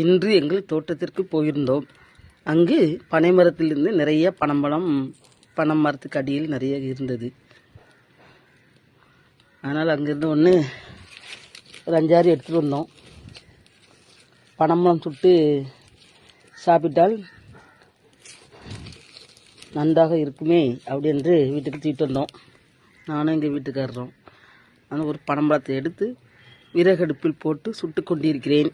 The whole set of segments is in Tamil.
இன்று எங்கள் தோட்டத்திற்கு போயிருந்தோம். அங்கு பனை மரத்திலிருந்து நிறைய பனம்பழம் பனை மரத்துக்கு அடியில் நிறைய இருந்தது. அதனால் அங்கேருந்து ஒன்று ஒரு அஞ்சாறு எடுத்துகிட்டு வந்தோம். பனம்பழம் சுட்டு சாப்பிட்டால் நன்றாக இருக்குமே அப்படி என்று வீட்டுக்கு தூக்கிட்டு வந்தோம். நானும் எங்கள் வீட்டுக்காரரும். ஆனால் ஒரு பனம்பழத்தை எடுத்து விறகடுப்பில் போட்டு சுட்டு கொண்டிருக்கிறேன்.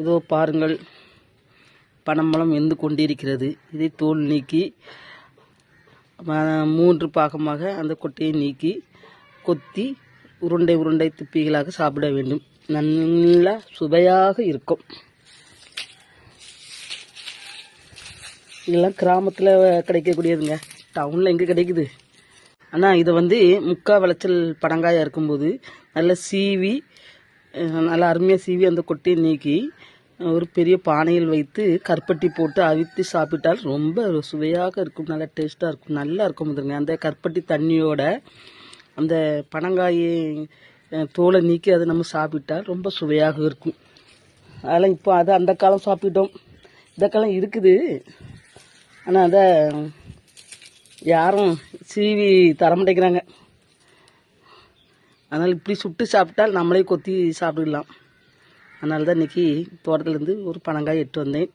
இதோ பாருங்கள். பனம்பழம் வெந்து கொண்டிருக்கிறது. இதை தோல் நீக்கி மூன்று பாகமாக அந்த கொட்டையை நீக்கி கொத்தி உருண்டை உருண்டை துப்பிகளாக சாப்பிட வேண்டும். நல்லா சுவையாக இருக்கும். இதெல்லாம் கிராமத்தில் கிடைக்கக்கூடியதுங்க. டவுனில் எங்கே கிடைக்குது? ஆனால் இதை வந்து முக்கா விளைச்சல் படங்காயாக இருக்கும்போது நல்லா சீவி நல்லா அருமையாக சீவி அந்த கொட்டையை நீக்கி ஒரு பெரிய பானையில் வைத்து கற்பட்டி போட்டு அவித்து சாப்பிட்டால் ரொம்ப சுவையாக இருக்கும் நல்லா டேஸ்ட்டாக இருக்கும் நல்லா இருக்கும் பாருங்க அந்த கற்பட்டி தண்ணியோட அந்த பனங்காயை தோலை நீக்கி அதை நம்ம சாப்பிட்டால் ரொம்ப சுவையாக இருக்கும். அதெல்லாம் இப்போ அதை அந்த காலம் சாப்பிட்டோம். இந்த காலம் இருக்குது. ஆனால் அதை யாரும் சீவி தர மாட்டேங்கிறாங்க அதனால் இப்படி சுட்டு சாப்பிட்டால் நம்மளே கொத்தி சாப்பிடலாம். அதனால தான் இன்றைக்கி தோட்டத்துலேருந்து ஒரு பனங்காய் எடுத்து வந்தேன்.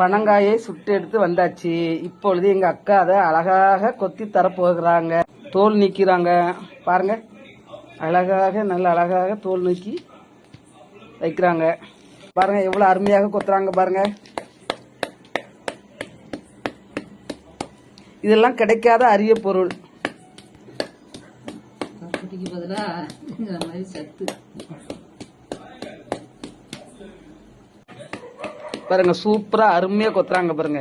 பனங்காயை சுட்டு எடுத்து வந்தாச்சு. இப்பொழுது எங்கள் அக்கா அதை அழகாக கொத்தி தரப்போகிறாங்க. தோல் நீக்கிறாங்க. பாருங்க. அழகாக நல்ல அழகாக தோல் நீக்கி வைக்கிறாங்க. பாருங்க எவ்வளோ அருமையாக கொத்துறாங்க பாருங்க. இதெல்லாம் கிடைக்காத அரிய பொருள். கருப்பட்டிக்கு பதிலாக இந்த மாதிரி சத்து. பாருங்க சூப்பரா அருமையா கொத்துறாங்க பாருங்க.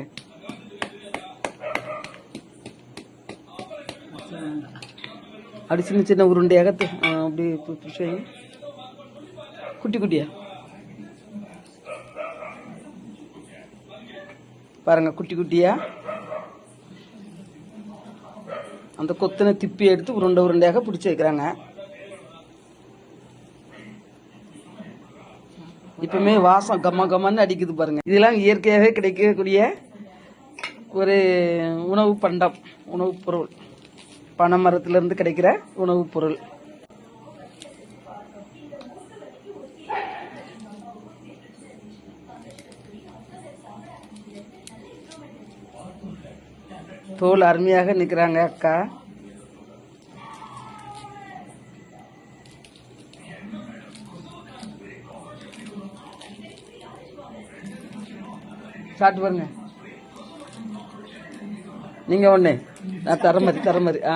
அப்படி சின்ன சின்ன உருண்டையாக அகத்து அப்படி குட்டி குட்டியா? பாருங்க குட்டி குட்டியா? அந்த கொத்தனை திப்பி எடுத்து உருண்டை உருண்டையாக பிடிச்சி வைக்கிறாங்க. இப்பவுமே வாசம் கம்ம கம்மன்னு அடிக்குது பாருங்க. இதெல்லாம் இயற்கையாகவே கிடைக்கக்கூடிய ஒரு உணவு பண்டம் உணவுப் பொருள். பனை மரத்திலிருந்து கிடைக்கிற உணவுப் பொருள். தோல் அருமையாக நிற்கிறாங்க அக்கா. சாப்பிட்டு பாருங்க. நீங்க ஒண்ணு. நான் தர மாதிரி தர மாதிரி. ஆ.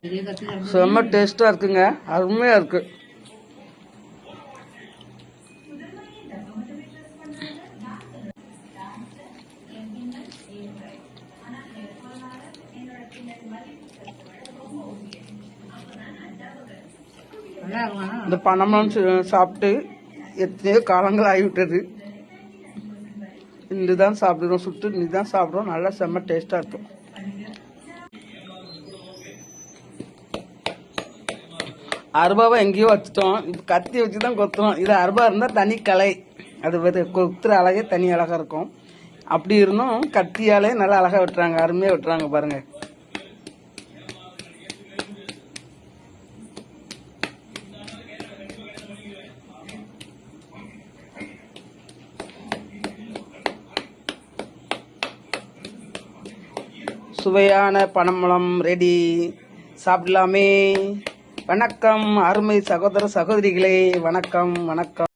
இதே கத்தி செம்ம டேஸ்டா இருக்குங்க. அருமையா இருக்கு. இந்த பனம்பழம் சாப்பிட்டு எத்தனையோ காலங்கள் ஆகிவிட்டது. இன்று தான் சாப்பிடுறோம் சுட்டு இன்னி தான் சாப்பிட்றோம். நல்லா செம்ம டேஸ்ட்டாக இருக்கும். அருபாவை எங்கேயோ வச்சுட்டோம். இப்போ கத்தி வச்சு தான் கொத்துறோம். இது அருபா இருந்தால் தனி கலை அது வந்து கொத்துற அழகே தனி அழகாக இருக்கும். அப்படி இருந்தும் கத்தியாலே நல்லா அழகாக வெட்டுறாங்க. அருமையாக வெட்டுறாங்க பாருங்கள் சுவையான பனம்பழம் ரெடி சாப்பிடலாமே. வணக்கம் அருமை சகோதர சகோதரிகளே. வணக்கம் வணக்கம்.